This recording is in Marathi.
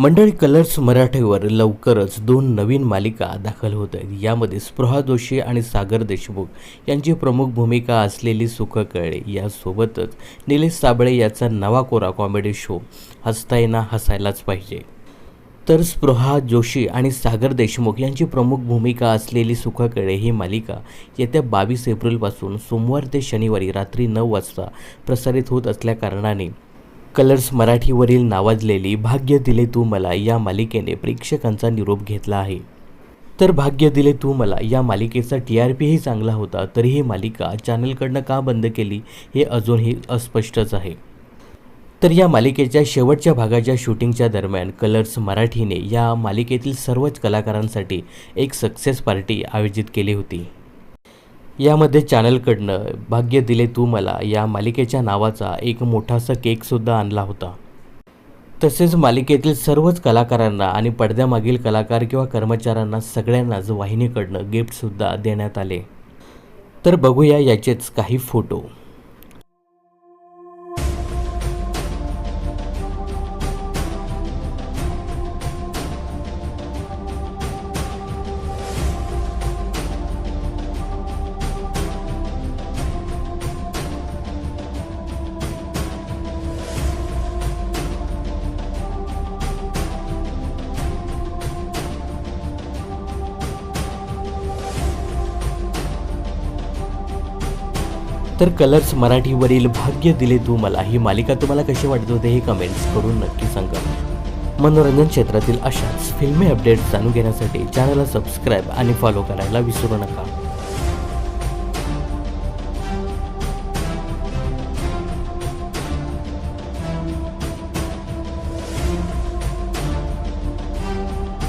मंडळी कलर्स मराठीवर लवकरच दोन नवीन मालिका दाखल होत आहेत. यामध्ये स्पृहा जोशी आणि सागर देशमुख यांची प्रमुख भूमिका असलेली सुख कळे यासोबतच निलेश साबळे याचा नवा कोरा कॉमेडी शो हसता हसायलाच पाहिजे. तर स्पृहा जोशी आणि सागर देशमुख यांची प्रमुख भूमिका असलेली सुखकळे ही मालिका येत्या बावीस एप्रिलपासून सोमवार ते शनिवारी रात्री नऊ वाजता प्रसारित होत असल्याकारणाने कलर्स मराठीवरील नावाजलेली भाग्य दिले तू मला या मालिकेने प्रेक्षकांचा निरोप घेतला आहे. तर भाग्य दिले तू मला या मालिकेचा टी आर पीही चांगला होता तरी ही मालिका चॅनलकडनं का बंद केली हे अजूनही अस्पष्टच आहे. तर या मालिकेच्या शेवटच्या भागाच्या शूटिंगच्या दरम्यान कलर्स मराठीने या मालिकेतील सर्वच कलाकारांसाठी एक सक्सेस पार्टी आयोजित केली होती. यामध्ये चॅनलकडनं भाग्य दिले तू मला या मालिकेच्या नावाचा एक मोठासा केकसुद्धा आणला होता. तसेच मालिकेतील सर्वच कलाकारांना आणि पडद्यामागील कलाकार किंवा कर्मचाऱ्यांना सगळ्यांनाच वाहिनीकडनं गिफ्टसुद्धा देण्यात आले. तर बघूया याचेच काही फोटो. तर कलर्स मराठीवरील भाग्य दिले तू मला. ही मालिका तुम्हाला कशी वाटत होते हे कमेंट्स करून नक्की सांगा. मनोरंजन क्षेत्रातील अशाच फिल्मी अपडेट्स जाणून घेण्यासाठी चॅनलला सबस्क्राईब आणि फॉलो करायला विसरू नका.